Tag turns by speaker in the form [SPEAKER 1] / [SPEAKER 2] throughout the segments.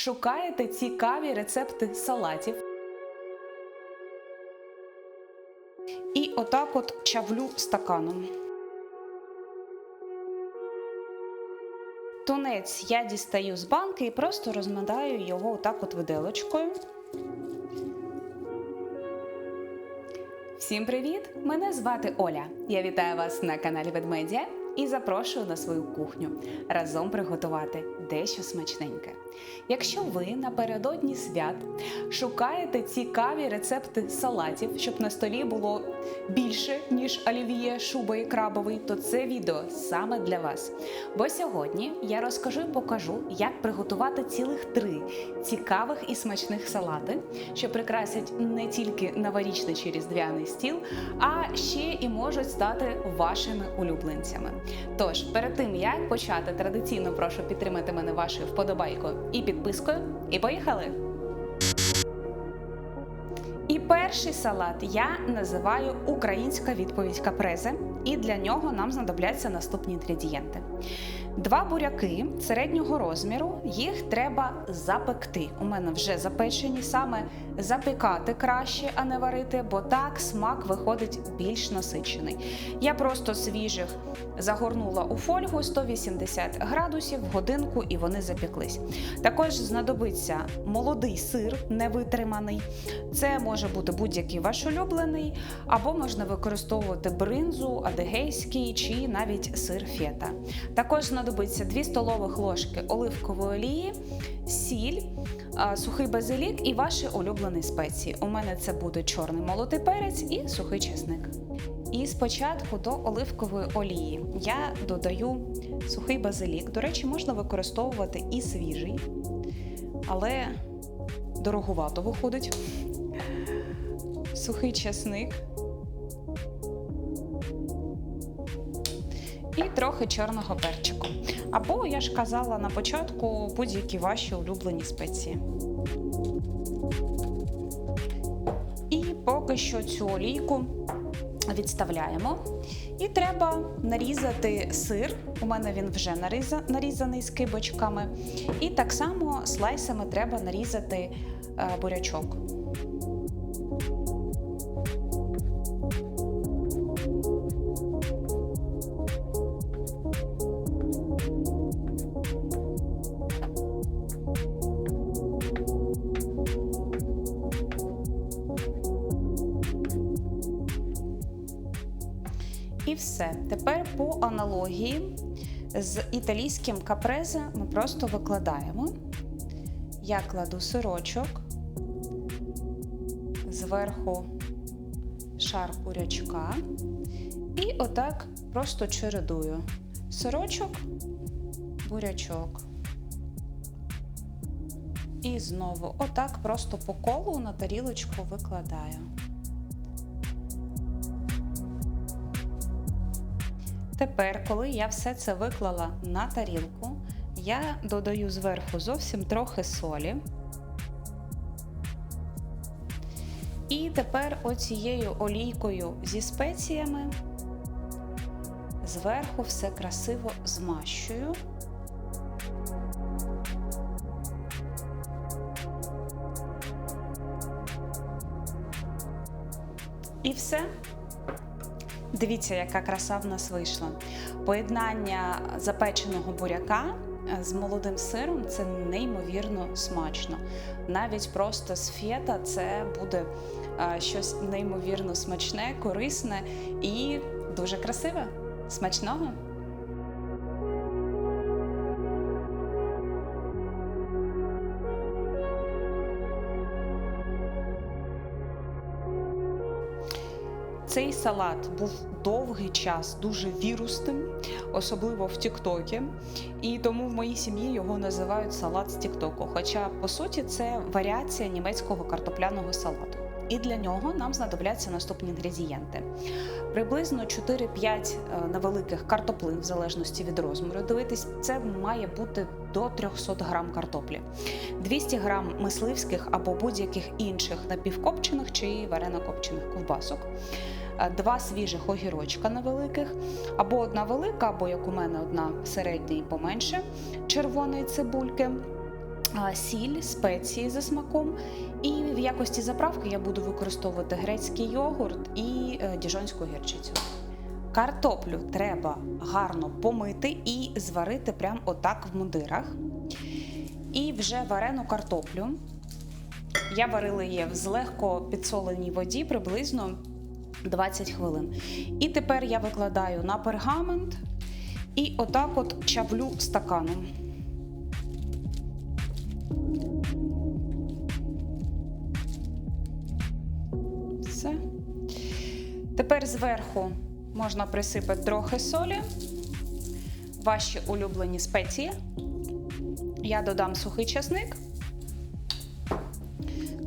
[SPEAKER 1] Шукаєте цікаві рецепти салатів. І отак от чавлю стаканом. Тунець я дістаю з банки і просто розминаю його отак от виделочкою. Всім привіт! Мене звати Оля. Я вітаю вас на каналі Ведмедія і запрошую на свою кухню разом приготувати дещо смачненьке. Якщо ви напередодні свят шукаєте цікаві рецепти салатів, щоб на столі було більше, ніж олів'є, шуба і крабовий, то це відео саме для вас. Бо сьогодні я розкажу і покажу, як приготувати цілих три цікавих і смачних салати, що прикрасять не тільки новорічний чи різдвяний стіл, а ще і можуть стати вашими улюбленцями. Тож, перед тим як почати, традиційно прошу підтримати мене вашою вподобайкою і підпискою. І поїхали! І перший салат я називаю українська відповідь капрезе, і для нього нам знадобляться наступні інгредієнти. Два буряки середнього розміру, їх треба запекти. У мене вже запечені, саме запікати краще, а не варити, бо так смак виходить більш насичений. Я просто свіжих загорнула у фольгу 180 градусів годинку і вони запеклись. Також знадобиться молодий сир, невитриманий. Це може бути будь-який ваш улюблений, або можна використовувати бринзу, адегейський чи навіть сир фета. Також знадобиться 2 столових ложки оливкової олії, сіль, сухий базилік і ваші улюблені спеції. У мене це буде чорний молотий перець і сухий чесник. І спочатку до оливкової олії я додаю сухий базилік. До речі, можна використовувати і свіжий, але дорогувато виходить. Сухий чесник. І трохи чорного перчику. Або, я ж казала на початку, будь-які ваші улюблені спеції. І поки що цю олійку відставляємо. І треба нарізати сир. У мене він вже нарізаний з кибочками. І так само слайсами треба нарізати е, бурячок. Все. Тепер по аналогії з італійським капрезе ми просто викладаємо. Я кладу сирочок, зверху шар бурячка. І отак просто чередую. Сирочок, бурячок. І знову отак просто по колу на тарілочку викладаю. Тепер, коли я все це виклала на тарілку, я додаю зверху зовсім трохи солі. І тепер оцією олійкою зі спеціями зверху все красиво змащую. І все. Дивіться, яка краса в нас вийшла. Поєднання запеченого буряка е, з молодим сиром це неймовірно смачно. Навіть просто з фета це буде е, щось неймовірно смачне, корисне і дуже красиве. Смачного! Цей салат був довгий час дуже вірусним, особливо в Тіктокі. І тому в моїй сім'ї його називають салат з Тіктоку. Хоча, по суті, це варіація німецького картопляного салату. І для нього нам знадобляться наступні інгредієнти. Приблизно 4-5 е, невеликих картоплин, в залежності від розміру. Дивитись, це має бути до 300 грам картоплі, 200 грам мисливських або будь-яких інших напівкопчених чи варено-копчених ковбасок. Е, два свіжих огірочка невеликих, або одна велика, або як у мене одна середня і поменше червоної цибульки. сіль, спеції за смаком. І в якості заправки я буду використовувати грецький йогурт і е, діжонську гірчицю. Картоплю треба гарно помити і зварити прямо отак в мундирах. І вже варену картоплю. Я варила її в злегко підсоленій воді приблизно 20 хвилин. І тепер я викладаю на пергамент і отак от чавлю стаканом. Все. Тепер зверху можна присипати трохи солі, ваші улюблені спеції. Я додам сухий часник,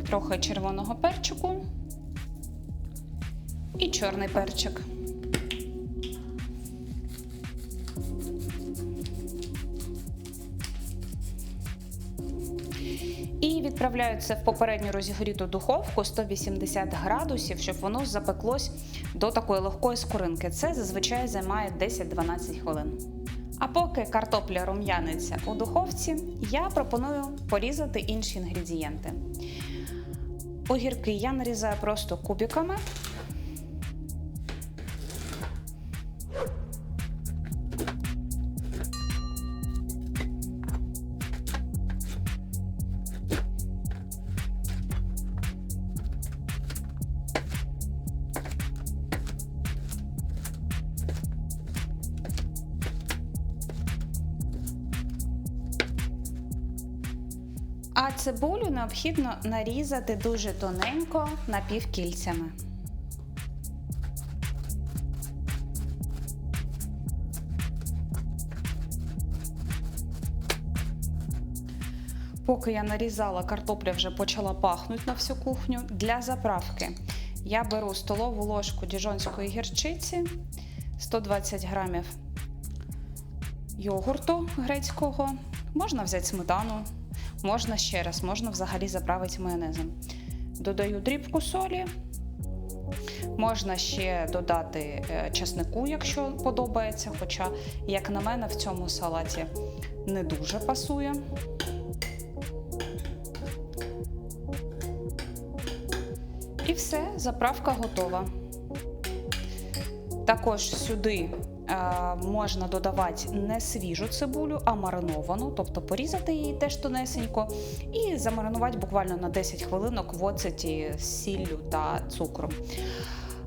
[SPEAKER 1] трохи червоного перчику і чорний перчик. І відправляю це в попередньо розігріту духовку 180 градусів, щоб воно запеклось до такої легкої скоринки. Це зазвичай займає 10-12 хвилин. А поки картопля рум'яниться у духовці, я пропоную порізати інші інгредієнти. Огірки я нарізаю просто кубиками. А цибулю необхідно нарізати дуже тоненько напівкільцями. Поки я нарізала, картопля вже почала пахнути на всю кухню. Для заправки я беру столову ложку діжонської гірчиці, 120 грамів йогурту грецького, можна взяти сметану, можна ще раз, можна взагалі заправити майонезом. Додаю дрібку солі. Можна ще додати е, часнику, якщо подобається. Хоча, як на мене, в цьому салаті не дуже пасує. І все, заправка готова. Також сюди можна додавати не свіжу цибулю, а мариновану, тобто порізати її теж тонесенько і замаринувати буквально на 10 хвилинок в оцеті з сіллю та цукром.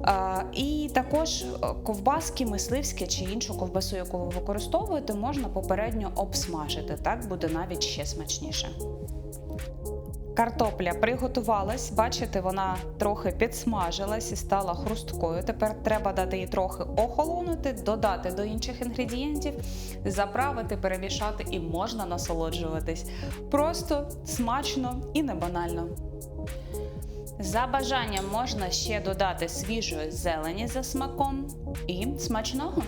[SPEAKER 1] Е, і також ковбаски, мисливські чи іншу ковбасу, яку ви використовуєте, можна попередньо обсмажити. Так буде навіть ще смачніше. Картопля приготувалась, бачите, вона трохи підсмажилась і стала хрусткою. Тепер треба дати їй трохи охолонути, додати до інших інгредієнтів, заправити, перемішати і можна насолоджуватись. Просто смачно і не банально. За бажанням можна ще додати свіжої зелені за смаком і смачного.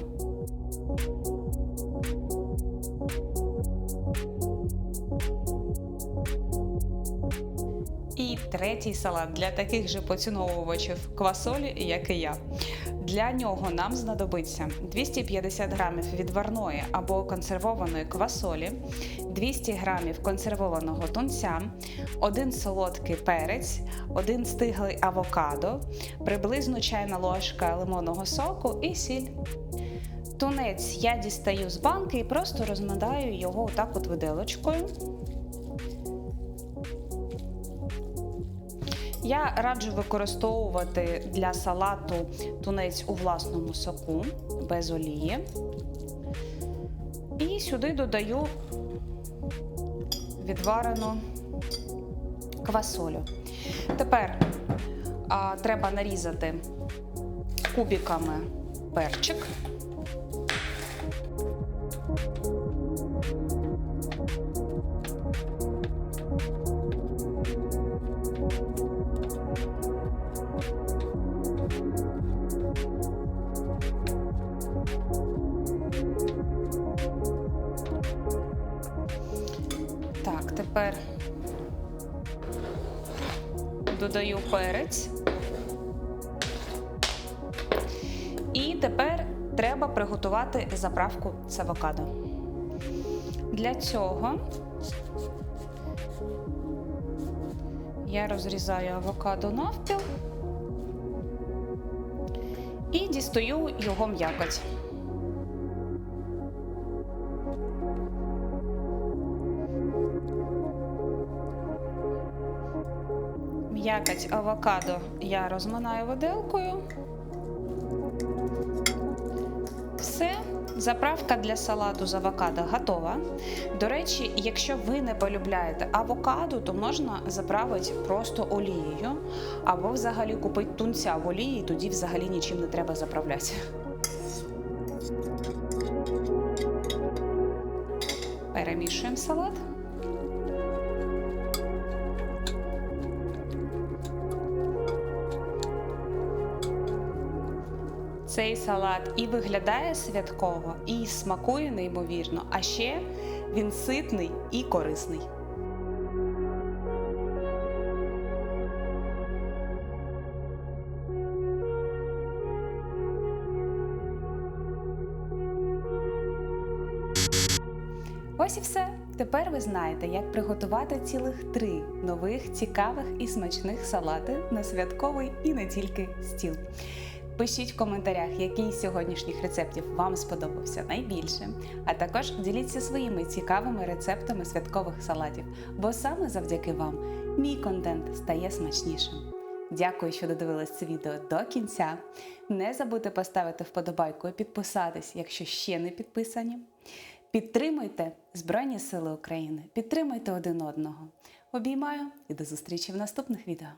[SPEAKER 1] Третій салат для таких же поціновувачів квасолі, як і я. Для нього нам знадобиться 250 грамів відварної або консервованої квасолі, 200 грамів консервованого тунця, один солодкий перець, один стиглий авокадо, приблизно чайна ложка лимонного соку і сіль. Тунець я дістаю з банки і просто розминаю його отак от виделочкою. Я раджу використовувати для салату тунець у власному соку без олії. І сюди додаю відварену квасолю. Тепер а, треба нарізати кубиками перчик. Тепер додаю перець. І тепер треба приготувати заправку з авокадо. Для цього Я розрізаю авокадо навпіл і дістаю його м'якоть. М'якоть авокадо я розминаю виделкою. Все, заправка для салату з авокадо готова. До речі, якщо ви не полюбляєте авокадо, то можна заправити просто олією, або взагалі купити тунця в олії, тоді взагалі нічим не треба заправляти. Перемішуємо салат. Цей салат і виглядає святково, і смакує неймовірно, а ще він ситний і корисний. Ось і все. Тепер ви знаєте, як приготувати цілих три нових, цікавих і смачних салати на святковий і не тільки стіл. Пишіть в коментарях, який з сьогоднішніх рецептів вам сподобався найбільше, а також діліться своїми цікавими рецептами святкових салатів, бо саме завдяки вам мій контент стає смачнішим. Дякую, що додивились це відео до кінця. Не забудьте поставити вподобайку і підписатись, якщо ще не підписані. Підтримуйте Збройні Сили України, підтримуйте один одного. Обіймаю і до зустрічі в наступних відео.